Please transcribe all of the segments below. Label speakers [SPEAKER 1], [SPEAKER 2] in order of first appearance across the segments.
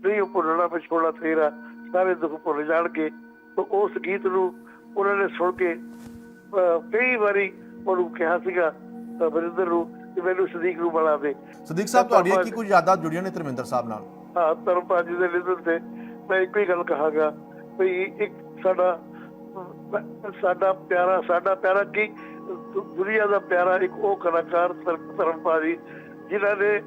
[SPEAKER 1] ਨਹੀਂ ਉਹ ਭੁੱਲਣਾ ਵਿਛੋੜਾ ਤੇਰਾ ਸਾਰੇ ਦੁੱਖ ਭੁੱਲ ਜਾਣਗੇ। ਤੇ ਉਸ ਗੀਤ ਨੂੰ ਉਹਨਾਂ ਨੇ ਸੁਣ ਕੇ ਕਈ ਵਾਰੀ ਉਹਨੂੰ ਕਿਹਾ ਸੀਗਾ ਅਹ, ਵਰਿੰਦਰ ਨੂੰ ਕਿ ਮੈਨੂੰ ਸਦੀਕ ਨੂੰ ਬਣਾ ਦੇ।
[SPEAKER 2] ਸਦੀਕ ਸਾਹਿਬ ਤੁਹਾਡੀਆਂ ਕੀ ਕੁਝ ਯਾਦਾਂ ਜੁੜੀਆਂ ਨੇ ਧਰਮਿੰਦਰ ਸਾਹਿਬ ਨਾਲ?
[SPEAKER 1] ਹਾਂ ਧਰਮਪਾਲ ਜੀ ਦੇ ਨਿਧਨ ਤੇ ਮੈਂ ਇੱਕੋ ਹੀ ਗੱਲ ਕਹਾਂਗਾ ਵੀ ਇੱਕ ਸਾਡਾ ਸਾਡਾ ਪਿਆਰਾ ਸਾਡਾ ਪਿਆਰਾ ਕੀ ਦੁਨੀਆ ਦਾ ਪਿਆਰਾ ਇੱਕ ਉਹ ਕਲਾਕਾਰ ਧਰ- ਧਰਮਪਾਲ ਜੀ ਜਿਨ੍ਹਾਂ ਨੇ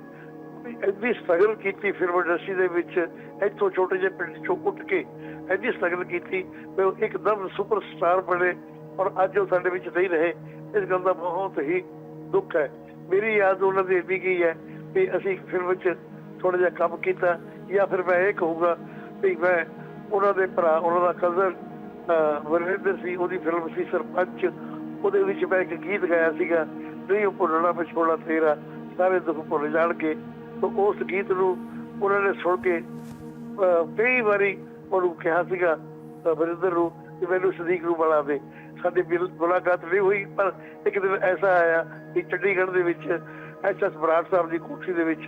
[SPEAKER 1] ਇੰਨੀ ਸਟਰਗਲ ਕੀਤੀ ਫਿਲਮ ਇੰਡਸਟਰੀ ਦੇ ਵਿੱਚ, ਇੱਥੋਂ ਛੋਟੇ ਜਿਹੇ ਪਿੰਡ ਚੋਂ ਉੱਠ ਕੇ ਇੰਨੀ ਸਟਰਗਲ ਕੀਤੀ, ਵੀ ਉਹ ਇੱਕਦਮ ਸੁਪਰਸਟਾਰ ਬਣੇ ਔਰ ਅੱਜ ਉਹ ਸਾਡੇ ਵਿੱਚ ਨਹੀਂ ਰਹੇ। ਇਸ ਗੱਲ ਦਾ ਬਹੁਤ ਹੀ ਦੁੱਖ ਹੈ। ਮੇਰੀ ਯਾਦ ਉਹਨਾਂ ਦੀ ਇੰਨੀ ਗਈ ਹੈ ਵੀ ਅਸੀਂ ਫਿਲਮ ਵਿੱਚ ਥੋੜਾ ਜਿਹਾ ਕੰਮ ਕੀਤਾ ਜਾਂ ਫਿਰ ਮੈਂ ਇਹ ਕਹੂੰਗਾ ਵੀ ਮੈਂ ਉਹਨਾਂ ਦੇ ਭਰਾ, ਉਹਨਾਂ ਦਾ ਕਜ਼ਨ ਵਰਿੰਦਰ ਸੀ, ਉਹਦੀ ਫਿਲਮ ਸੀ ਸਰਪੰਚ, ਉਹਦੇ ਵਿੱਚ ਮੈਂ ਇੱਕ ਗੀਤ ਗਾਇਆ ਸੀਗਾ, ਨਹੀਂ ਉਹ ਭੁੱਲਣਾ ਵਿਛੋੜਾ ਤੇਰਾ, ਸਾਰੇ ਦੁੱਖ ਭੁੱਲ ਜਾਣਗੇ। ਉਸ ਗੀਤ ਨੂੰ ਉਹਨਾਂ ਨੇ ਸੁਣ ਕੇ ਕਈ ਵਾਰੀ ਉਹਨੂੰ ਕਿਹਾ ਸੀਗਾ ਅਹ, ਨੂੰ ਕਿ ਮੈਨੂੰ ਸਦੀਕ ਨੂੰ ਬਣਾ ਦੇ। ਸਾਡੀ ਮੁਲਾਕਾਤ ਨਹੀਂ ਹੋਈ ਪਰ ਇੱਕ ਦਿਨ ਐਸਾ ਆਇਆ ਕਿ ਚੰਡੀਗੜ੍ਹ ਦੇ ਵਿੱਚ ਐਸਐਸ ਬਰਾੜ ਸਾਹਿਬ ਦੀ ਕੋਠੀ ਦੇ ਵਿੱਚ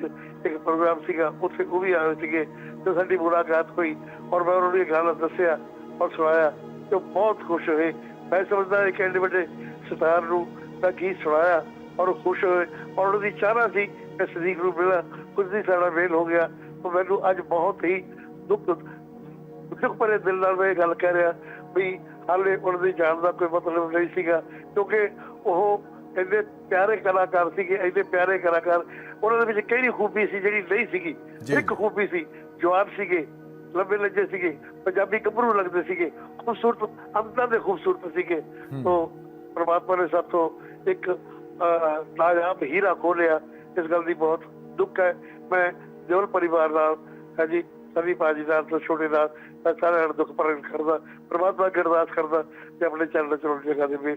[SPEAKER 1] ਇੱਕ ਪ੍ਰੋਗਰਾਮ ਸੀਗਾ ਉੱਥੇ ਉਹ ਵੀ ਆਏ ਸੀਗੇ ਤੇ ਸਾਡੀ ਮੁਲਾਕਾਤ ਹੋਈ ਔਰ ਮੈਂ ਉਹਨਾਂ ਨੂੰ ਇਹ ਗਾਣਾ ਦੱਸਿਆ ਔਰ ਸੁਣਾਇਆ ਤੇ ਉਹ ਬਹੁਤ ਖੁਸ਼ ਹੋਏ। ਮੈਂ ਸਮਝਦਾ ਇੱਕ ਐਡੇ ਵੱਡੇ ਸਟਾਰ ਨੂੰ ਦਾ ਗੀਤ ਸੁਣਾਇਆ ਔਰ ਖੁਸ਼ ਹੋਏ ਔਰ ਉਹਨਾਂ ਦੀ ਚਾਹਨਾ ਸੀ ਕਿ ਸਦੀਕ ਨੂੰ ਮਿਲਾਂ। ਕੁਝ ਨਹੀਂ ਸਾਡਾ ਮੇਲ ਹੋ ਗਿਆ। ਉਹ ਮੈਨੂੰ ਅੱਜ ਬਹੁਤ ਹੀ ਦੁੱਖ ਦੁੱਖ ਭਰੇ ਦਿਲ ਨਾਲ ਮੈਂ ਇਹ ਗੱਲ ਕਹਿ ਰਿਹਾ ਵੀ ਹਾਲੇ ਉਹਨਾਂ ਦੀ ਜਾਣ ਦਾ ਕੋਈ ਮਤਲਬ ਨਹੀਂ ਸੀਗਾ। ਕਿਉਂਕਿ ਉਹ ਇੰਨੇ ਪਿਆਰੇ ਕਲਾਕਾਰ ਸੀਗੇ ਇੰਨੇ ਪਿਆਰੇ ਕਲਾਕਾਰ। ਉਹਨਾਂ ਦੇ ਵਿੱਚ ਕਿਹੜੀ ਖੂਬੀ ਸੀ ਜਿਹੜੀ ਨਹੀਂ ਸੀਗੀ। ਇੱਕ ਖੂਬੀ ਸੀ ਜਵਾਨ ਸੀਗੇ ਲੰਬੇ ਲੱਜੇ ਸੀਗੇ ਪੰਜਾਬੀ ਗੱਭਰੂ ਲੱਗਦੇ ਸੀਗੇ ਖੂਬਸੂਰਤ ਅੰਦਰ ਦੇ ਖੂਬਸੂਰਤ ਸੀਗੇ। ਤੋਂ ਪ੍ਰਮਾਤਮਾ ਨੇ ਸਾਥੋਂ ਇੱਕ ਅਹ, ਨਾਯਾਬ ਹੀਰਾ ਖੋਲਿਆ ਇਸ ਗੱਲ ਦੀ ਬਹੁਤ ਦੁੱਖ ਹੈ। ਮੈਂ ਦਿਓਲ ਪਰਿਵਾਰ ਨਾਲ ਹਾਂਜੀ ਸਭੀ ਭਾਜੀ ਨਾਲ ਤੋਂ ਛੋਟੇ ਨਾਲ ਮੈਂ ਸਾਰਿਆਂ ਨੂੰ ਦੁੱਖ ਪ੍ਰਗਟ ਕਰਦਾ ਪ੍ਰਮਾਤਮਾ ਅੱਗੇ ਅਰਦਾਸ ਕਰਦਾ ਤੇ ਆਪਣੇ ਚਰਨ ਚਰਨ ਜਗ੍ਹਾ ਦੇਵੇ।